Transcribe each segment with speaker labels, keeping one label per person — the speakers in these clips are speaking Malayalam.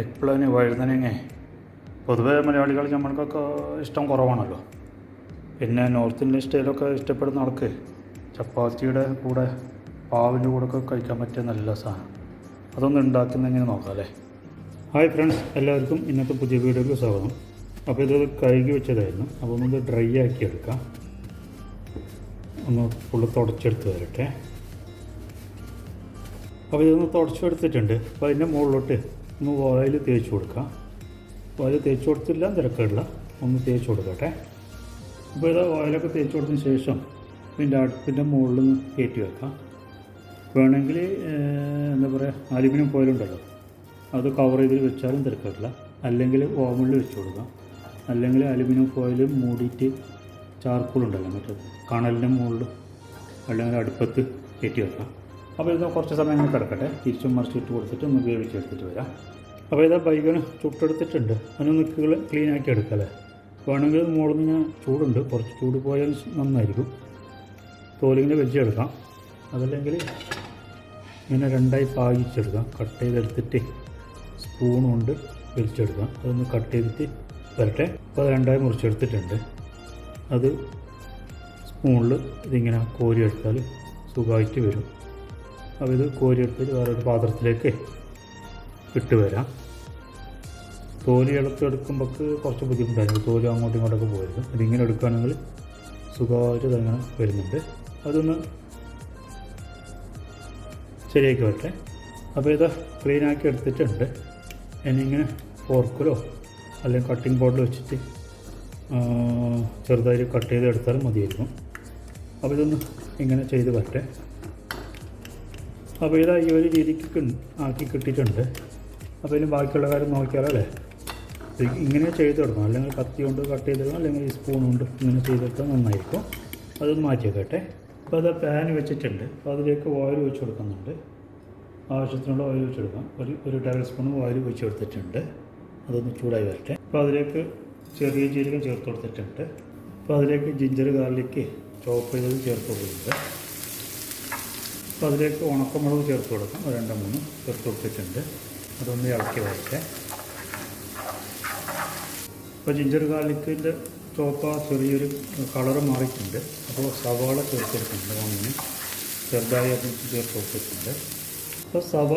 Speaker 1: എഗ് പ്ലാന് വഴുതനങ്ങ. പൊതുവെ മലയാളികൾ നമ്മൾക്കൊക്കെ ഇഷ്ടം കുറവാണല്ലോ. പിന്നെ നോർത്ത് ഇന്ത്യൻ സ്റ്റൈലൊക്കെ ഇഷ്ടപ്പെടുന്ന ആൾക്ക് ചപ്പാത്തിയുടെ കൂടെ പാവിന്റെ കൂടെ ഒക്കെ കഴിക്കാൻ പറ്റിയ നല്ല സാധനം. അതൊന്ന് ഉണ്ടാക്കുന്നെങ്ങനെ നോക്കാം അല്ലേ? ഹായ് ഫ്രണ്ട്സ് എല്ലാവർക്കും ഇന്നത്തെ പുതിയ വീഡിയോയ്ക്ക് സ്വാഗതം. അപ്പോൾ ഇത് കഴുകി വെച്ചതായിരുന്നു. അപ്പോൾ ഒന്ന് ഡ്രൈ ആക്കി എടുക്കാം. ഒന്ന് ഫുള്ള് തുടച്ചെടുത്ത് വരട്ടെ. അപ്പോൾ ഇതൊന്ന് തുടച്ചെടുത്തിട്ടുണ്ട്. അപ്പോൾ അതിന്റെ മുകളിലോട്ട് ഒന്ന് ഓയിൽ തേച്ച് കൊടുക്കാം. ഓയിൽ തേച്ച് കൊടുത്തില്ല തിരക്കില്ല ഒന്ന് തേച്ച് കൊടുക്കട്ടെ. അപ്പോൾ ഇത് ഓയിലൊക്കെ തേച്ച് കൊടുത്തതിന് ശേഷം ഇതിന്റെ അടുപ്പിന്റെ മുകളിൽ നിന്ന് കയറ്റി വെക്കാം. വേണമെങ്കിൽ എന്താ പറയുക അലുമിനിയം ഫോയിലുണ്ടല്ലോ അത് കവർ ചെയ്ത് വെച്ചാലും തിരക്കില്ല അല്ലെങ്കിൽ ഓവണിൽ വെച്ച് കൊടുക്കാം. അല്ലെങ്കിൽ അലുമിനിയം ഫോയിൽ മൂടിയിട്ട് ചാർക്കോൾ ഉണ്ടല്ലോ മറ്റേ കണലിന്റെ മുകളിൽ. അല്ലെങ്കിൽ അടുപ്പത്ത് കയറ്റി വെക്കാം. അപ്പോൾ ഇത് കുറച്ച് സമയം ഇങ്ങനെ കിടക്കട്ടെ. തിരിച്ചും മറിച്ചിട്ട് കൊടുത്തിട്ട് ഒന്ന് വേവിച്ചെടുത്തിട്ട് വരാം. അപ്പോൾ ഇതാ ബൈഗന് ചുട്ടെടുത്തിട്ടുണ്ട്. അതിനൊന്ന് ക്ലീൻ ആക്കി എടുക്കല്ലേ വേണമെങ്കിൽ മുകളിൽ നിന്ന് ചൂടുണ്ട്. കുറച്ച് ചൂട് പോയാൽ നന്നായിരിക്കും. തോലിങ്ങനെ വെച്ചെടുക്കാം അതല്ലെങ്കിൽ ഇങ്ങനെ രണ്ടായി പാകിച്ചെടുക്കാം. കട്ട് ചെയ്തെടുത്തിട്ട് സ്പൂൺ കൊണ്ട് വലിച്ചെടുക്കാം അതൊന്ന് കട്ട് ചെയ്തിട്ട് വരട്ടെ. അപ്പോൾ അത് രണ്ടായി മുറിച്ചെടുത്തിട്ടുണ്ട്. അത് സ്പൂണിൽ ഇതിങ്ങനെ കോരിയെടുത്താൽ സുഖമായിട്ട് വരും. അപ്പോൾ ഇത് കോരിയെടുത്തിട്ട് വേറൊരു പാത്രത്തിലേക്ക് ഇട്ട് വരാം. തോലി ഇളത്തെടുക്കുമ്പോൾ കുറച്ച് ബുദ്ധിമുട്ടായിരുന്നു തോലി അങ്ങോട്ടും ഇങ്ങോട്ടൊക്കെ പോയിരുന്നു. ഇതിങ്ങനെ എടുക്കുകയാണെങ്കിൽ സുഖമായിട്ട് ഇതങ്ങനെ വരുന്നുണ്ട്. അതൊന്ന് ശരിയാക്കി വരട്ടെ അപ്പോൾ ഇത് ക്ലീനാക്കി എടുത്തിട്ടുണ്ട്. ഇനിയിങ്ങനെ ഫോർക്കിലോ അല്ലെങ്കിൽ കട്ടിംഗ് ബോർഡിൽ വെച്ചിട്ട് ചെറുതായി കട്ട് ചെയ്ത് എടുത്താലും മതിയായിരുന്നു അപ്പോൾ ഇതൊന്ന് ഇങ്ങനെ ചെയ്ത് വരട്ടെ അപ്പോൾ ഇതാ ഈ ഒരു രീതിക്ക് ആക്കി കിട്ടിയിട്ടുണ്ട്. അപ്പോൾ ഇനി ബാക്കിയുള്ള കാര്യം നോക്കിയാലല്ലേ ഇങ്ങനെ ചെയ്തെടുക്കണം അല്ലെങ്കിൽ കത്തി കൊണ്ട് കട്ട് ചെയ്തെടുക്കണം അല്ലെങ്കിൽ ഈ സ്പൂൺ കൊണ്ട് ഇങ്ങനെ ചെയ്തെടുത്താൽ നന്നായിരിക്കും. അത് മാറ്റി വെക്കട്ടെ. അപ്പോൾ അത് പാൻ വെച്ചിട്ടുണ്ട്. അപ്പോൾ അതിലേക്ക് ഓയിൽ വെച്ച് കൊടുക്കുന്നുണ്ട്. ആവശ്യത്തിനുള്ള ഓയിൽ ഒഴിച്ച് കൊടുക്കാം. ഒരു ഒരു ടേബിൾ സ്പൂൺ ഓയിൽ വെച്ച് കൊടുത്തിട്ടുണ്ട്. അതൊന്ന് ചൂടായി വരട്ടെ. അപ്പോൾ അതിലേക്ക് ചെറിയ ജീരകം ചേർത്ത് കൊടുത്തിട്ടുണ്ട്. അപ്പോൾ അതിലേക്ക് ജിഞ്ചർ ഗാർലിക്ക് ചോപ്പ് ചെയ്തത് ചേർത്ത് കൊടുക്കുന്നുണ്ട്. അപ്പോൾ അതിലേക്ക് ഉണക്കമുളക് ചേർത്ത് കൊടുക്കാം. രണ്ടോ മൂന്ന് ചേർത്ത് കൊടുത്തിട്ടുണ്ട്. അതൊന്ന് ഇളക്കി വരട്ടെ. ഇപ്പോൾ ജിഞ്ചർ ഗാർലിക്കിന്റെ ചോപ്പ ചെറിയൊരു കളർ മാറിയിട്ടുണ്ട്. അപ്പോൾ സവാള ചേർത്ത് കൊടുക്കുന്നുണ്ട് ഓണിന് ചെറുതായി അത് ചേർത്ത് കൊടുത്തിട്ടുണ്ട്. അപ്പോൾ സവ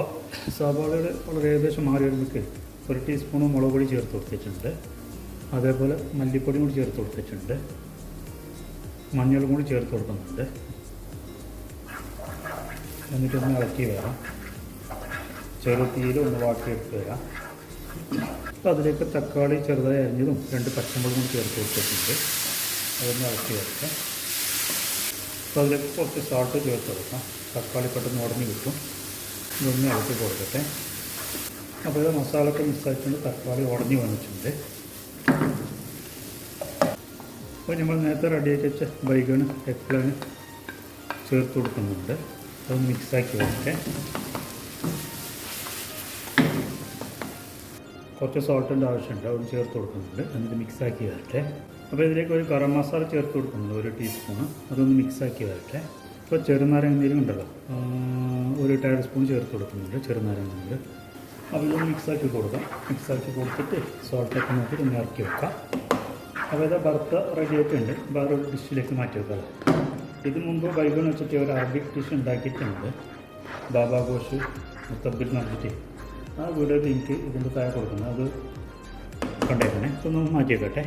Speaker 1: സവാളയുടെ വളരെ ഏകദേശം മാറി വരുമ്പോഴേക്ക് ഒരു ടീസ്പൂൺ മുളക് പൊടി ചേർത്ത് കൊടുത്തിട്ടുണ്ട്. അതേപോലെ മല്ലിപ്പൊടി കൂടി ചേർത്ത് കൊടുത്തിട്ടുണ്ട്. മഞ്ഞളും കൂടി ചേർത്ത് കൊടുക്കുന്നുണ്ട്. എന്നിട്ടൊന്ന് ഇളക്കി വരാം. ചെറുതീയിൽ ഒന്ന് വാട്ടിയെടുത്ത് വരാം. അപ്പോൾ അതിലേക്ക് തക്കാളി ചെറുതായി അരിഞ്ഞതും രണ്ട് പച്ചമുളകും ചേർത്ത് കൊടുത്തിട്ടുണ്ട് അതൊന്ന് ഇളക്കി വരക്കാം അപ്പോൾ അതിലേക്ക് കുറച്ച് സാൾട്ട് ചേർത്ത് കൊടുക്കാം. തക്കാളി പെട്ടെന്ന് ഉടഞ്ഞ് കിട്ടും. ഇതൊന്ന് ഇളക്കി കൊടുക്കട്ടെ. അപ്പോൾ ഇത് മസാലയൊക്കെ മിക്സാക്കിക്കൊണ്ട് തക്കാളി ഉടഞ്ഞ് വന്നിട്ടുണ്ട്. അപ്പോൾ നമ്മൾ നേരത്തെ റെഡിയാക്കി വെച്ച ബൈഗണ് എഗ്പ്ലാന് ചേർത്ത് കൊടുക്കുന്നുണ്ട്. അത് മിക്സാക്കി വെച്ചിട്ട് കുറച്ച് സോൾട്ടിന്റെ ആവശ്യമുണ്ട് അതൊന്ന് ചേർത്ത് കൊടുക്കുന്നുണ്ട്. എന്നിട്ട് മിക്സാക്കി വരട്ടെ. അപ്പോൾ ഇതിലേക്ക് ഒരു ഗരം മസാല ചേർത്ത് കൊടുക്കുന്നുണ്ട് ഒരു ടീസ്പൂൺ അതൊന്ന് മിക്സാക്കി വരട്ടെ. ഇപ്പോൾ ചെറുനാരങ്ങ നീരും ഉണ്ടല്ലോ ഒരു ടേബിൾ സ്പൂൺ ചേർത്ത് കൊടുക്കുന്നുണ്ട് ചെറുനാരങ്ങ നീര്. അപ്പോൾ ഇതൊന്ന് മിക്സാക്കി കൊടുക്കാം. മിക്സാക്കി കൊടുത്തിട്ട് സോൾട്ടൊക്കെ നോക്കിയിട്ട് ഒന്ന് ഇറക്കി വെക്കാം. അപ്പോൾ ഇത് ബർത്ത് റെഡി ആയിട്ടുണ്ട്. വേറെ ഡിഷിലേക്ക് മാറ്റി വെക്കാം. ഇത് മുമ്പ് ബൈബിൾ വെച്ചിട്ട് ഒരു അറബിക് ഡിഷ് ഉണ്ടാക്കിയിട്ടുണ്ട്. ബാബാ ഘോഷ് മുത്തബിൽ എന്ന് ആ വീഡിയോ ലിങ്ക് ഇതിന്റെ താഴെ കൊടുക്കുന്നത് അത് കണ്ടേക്കണേ. ഒന്ന് മാറ്റി വെക്കട്ടെ